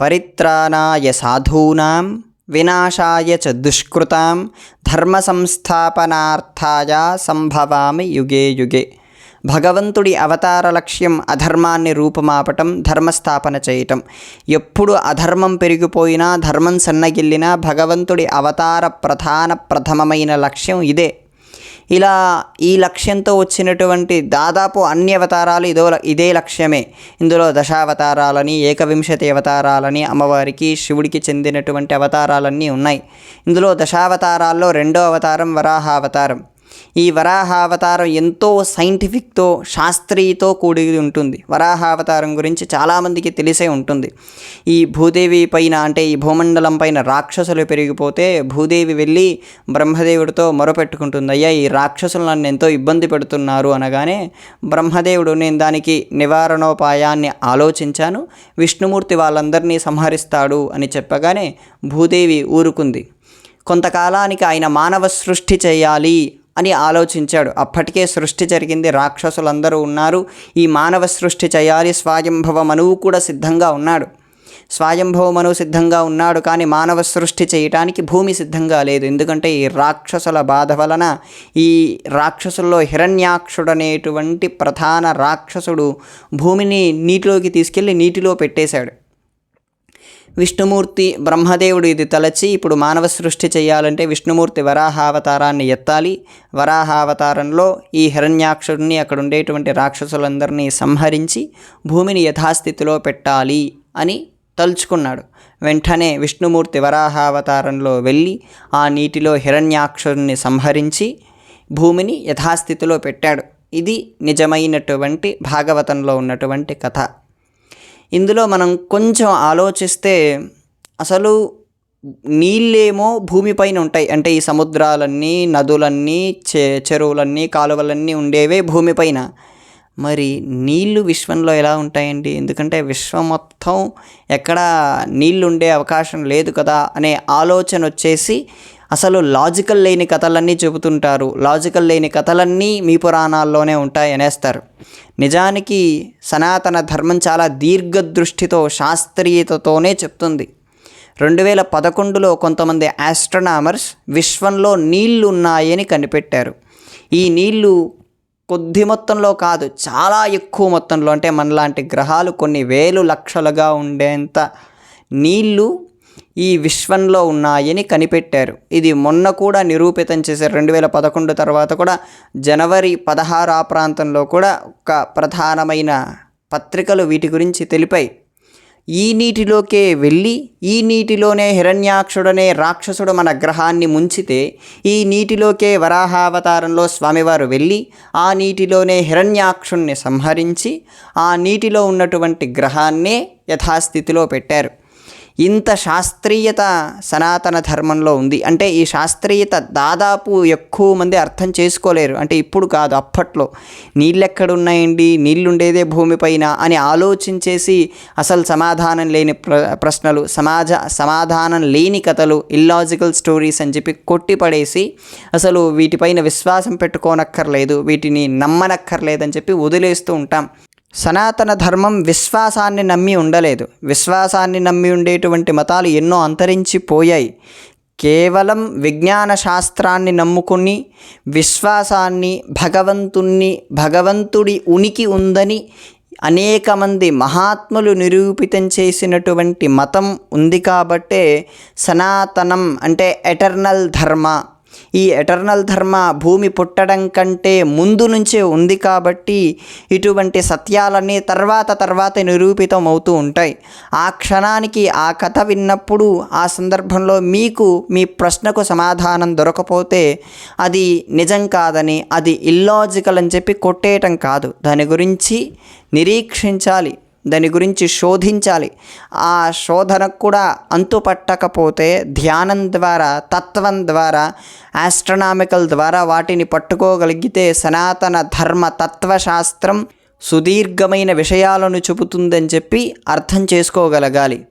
పరిత్రాణాయ సాధూనాం వినాశాయ చ దుష్కృతాం ధర్మ సంస్థాపనార్థాయ సంభవామి యుగే యుగే. భగవంతుడి అవతార లక్ష్యం అధర్మాన్ని రూపమాపటం ధర్మస్థాపన చేయటం. ఎప్పుడు అధర్మం పెరిగిపోయినా ధర్మం సన్నగిల్లినా భగవంతుడి అవతార ప్రధాన ప్రథమమైన లక్ష్యం ఇదే. ఇలా ఈ లక్ష్యంతో వచ్చినటువంటి దాదాపు అన్ని అవతారాలు ఇదో ఇదే లక్ష్యమే. ఇందులో దశావతారాలని ఏకవింశతి అవతారాలని అమ్మవారికి శివుడికి చెందినటువంటి అవతారాలన్నీ ఉన్నాయి. ఇందులో దశావతారాల్లో రెండో అవతారం వరాహ అవతారం ఈ వరాహావతారం ఎంతో సైంటిఫిక్తో శాస్త్రీయతో కూడి ఉంటుంది. వరాహావతారం గురించి చాలామందికి తెలిసే ఉంటుంది. ఈ భూదేవి పైన అంటే ఈ భూమండలం పైన రాక్షసులు పెరిగిపోతే భూదేవి వెళ్ళి బ్రహ్మదేవుడితో మొరపెట్టుకుంటుంది. అయ్యా ఈ రాక్షసులు నన్ను ఎంతో ఇబ్బంది పెడుతున్నారు అనగానే బ్రహ్మదేవుడు నేను దానికి నివారణోపాయాన్ని ఆలోచించాను. విష్ణుమూర్తి వాళ్ళందరినీ సంహరిస్తాడు అని చెప్పగానే భూదేవి ఊరుకుంది. కొంతకాలానికి ఆయన మానవ సృష్టి చేయాలి అని ఆలోచించాడు. అప్పటికే సృష్టి జరిగింది. రాక్షసులందరూ ఉన్నారు. ఈ మానవ సృష్టి చేయాలి స్వయంభవ మనువు కూడా సిద్ధంగా ఉన్నాడు. స్వయంభవ మనువు సిద్ధంగా ఉన్నాడు కానీ మానవ సృష్టి చేయటానికి భూమి సిద్ధంగా లేదు. ఎందుకంటే ఈ రాక్షసుల బాధ వలన ఈ రాక్షసుల్లో హిరణ్యాక్షుడనేటువంటి ప్రధాన రాక్షసుడు భూమిని నీటిలోకి తీసుకెళ్ళి నీటిలో పెట్టేశాడు. విష్ణుమూర్తి బ్రహ్మదేవుడు ఇది తలచి ఇప్పుడు మానవ సృష్టి చేయాలంటే విష్ణుమూర్తి వరాహావతారాన్ని ఎత్తాలి. వరాహావతారంలో ఈ హిరణ్యాక్షుడిని అక్కడ ఉండేటువంటి రాక్షసులందరినీ సంహరించి భూమిని యథాస్థితిలో పెట్టాలి అని తలుచుకున్నాడు. వెంటనే విష్ణుమూర్తి వరాహావతారంలో వెళ్ళి ఆ నీటిలో హిరణ్యాక్షుడిని సంహరించి భూమిని యథాస్థితిలో పెట్టాడు. ఇది నిజమైనటువంటి భాగవతంలో ఉన్నటువంటి కథ. ఇందులో మనం కొంచెం ఆలోచిస్తే అసలు నీళ్ళేమో భూమిపైన ఉంటాయి. అంటే ఈ సముద్రాలన్నీ నదులన్నీ చె చెరువులన్నీ కాలువలన్నీ ఉండేవే భూమిపైన మరి నీళ్ళు విశ్వంలో ఎలా ఉంటాయండి? ఎందుకంటే విశ్వం మొత్తం ఎక్కడ నీళ్ళు ఉండే అవకాశం లేదు కదా అనే ఆలోచన వచ్చేసి అసలు లాజికల్ లేని కథలన్నీ చెబుతుంటారు. లాజికల్ లేని కథలన్నీ మీ పురాణాల్లోనే ఉంటాయి అనేస్తారు. నిజానికి సనాతన ధర్మం చాలా దీర్ఘదృష్టితో శాస్త్రీయతతోనే చెప్తుంది. రెండు వేల పదకొండులో కొంతమంది ఆస్ట్రనామర్స్ విశ్వంలో నీళ్ళు ఉన్నాయని కనిపెట్టారు. ఈ నీళ్ళు కొద్ది మొత్తంలో కాదు చాలా ఎక్కువ మొత్తంలో. అంటే మనలాంటి గ్రహాలు కొన్ని వేలు లక్షలుగా ఉండేంత నీళ్ళు ఈ విశ్వంలో ఉన్నాయని కనిపెట్టారు. ఇది మొన్న కూడా నిరూపితం చేశారు. రెండు వేల పదకొండు తర్వాత కూడా జనవరి పదహారు ఆ ప్రాంతంలో కూడా ఒక ప్రధానమైన పత్రికలు వీటి గురించి తెలిపాయి. ఈ నీటిలోకే వెళ్ళి ఈ నీటిలోనే హిరణ్యాక్షుడనే రాక్షసుడు మన గ్రహాన్ని ముంచితే ఈ నీటిలోకే వరాహావతారంలో స్వామివారు వెళ్ళి ఆ నీటిలోనే హిరణ్యాక్షుణ్ణి సంహరించి ఆ నీటిలో ఉన్నటువంటి గ్రహాన్నే యథాస్థితిలో పెట్టారు. ఇంత శాస్త్రీయత సనాతన ధర్మంలో ఉంది. అంటే ఈ శాస్త్రీయత దాదాపు ఎక్కువ మంది అర్థం చేసుకోలేరు. అంటే ఇప్పుడు కాదు అప్పట్లో. నీళ్ళెక్కడున్నాయండి? నీళ్ళుండేదే నీళ్ళు ఉండేదే భూమిపైన అని ఆలోచించేసి అసలు సమాధానం లేని ప్ర ప్రశ్నలు సమాజ సమాధానం లేని కథలు ఇల్లాజికల్ స్టోరీస్ అని చెప్పి కొట్టిపడేసి అసలు వీటిపైన విశ్వాసం పెట్టుకోనక్కర్లేదు వీటిని నమ్మనక్కర్లేదని చెప్పి వదిలేస్తూ ఉంటాం. సనాతన ధర్మం విశ్వాసాన్ని నమ్మి ఉండలేదు. విశ్వాసాన్ని నమ్మి ఉండేటువంటి మతాలు ఎన్నో అంతరించిపోయాయి. కేవలం విజ్ఞాన శాస్త్రాన్ని నమ్ముకుని విశ్వాసాన్ని భగవంతుణ్ణి భగవంతుడి ఉనికి ఉందని అనేక మంది మహాత్ములు నిరూపితం చేసినటువంటి మతం ఉంది కాబట్టే సనాతనం అంటే ఎటర్నల్ ధర్మ. ఈ ఎటర్నల్ ధర్మ భూమి పుట్టడం కంటే ముందు నుంచే ఉంది కాబట్టి ఇటువంటి సత్యాలన్నీ తర్వాత తర్వాత నిరూపితం అవుతూ ఉంటాయి. ఆ క్షణానికి ఆ కథ విన్నప్పుడు ఆ సందర్భంలో మీకు మీ ప్రశ్నకు సమాధానం దొరకపోతే అది నిజం కాదని అది ఇల్లాజికల్ అని చెప్పి కొట్టేయటం కాదు. దాని గురించి నిరీక్షించాలి. దాని గురించి శోధించాలి. ఆ శోధనకు కూడా అంతుపట్టకపోతే ధ్యానం ద్వారా తత్వం ద్వారా ఆస్ట్రనామికల్ ద్వారా వాటిని పట్టుకోగలిగితే సనాతన ధర్మ తత్వశాస్త్రం సుదీర్ఘమైన విషయాలను చెబుతుందని చెప్పి అర్థం చేసుకోగలగాలి.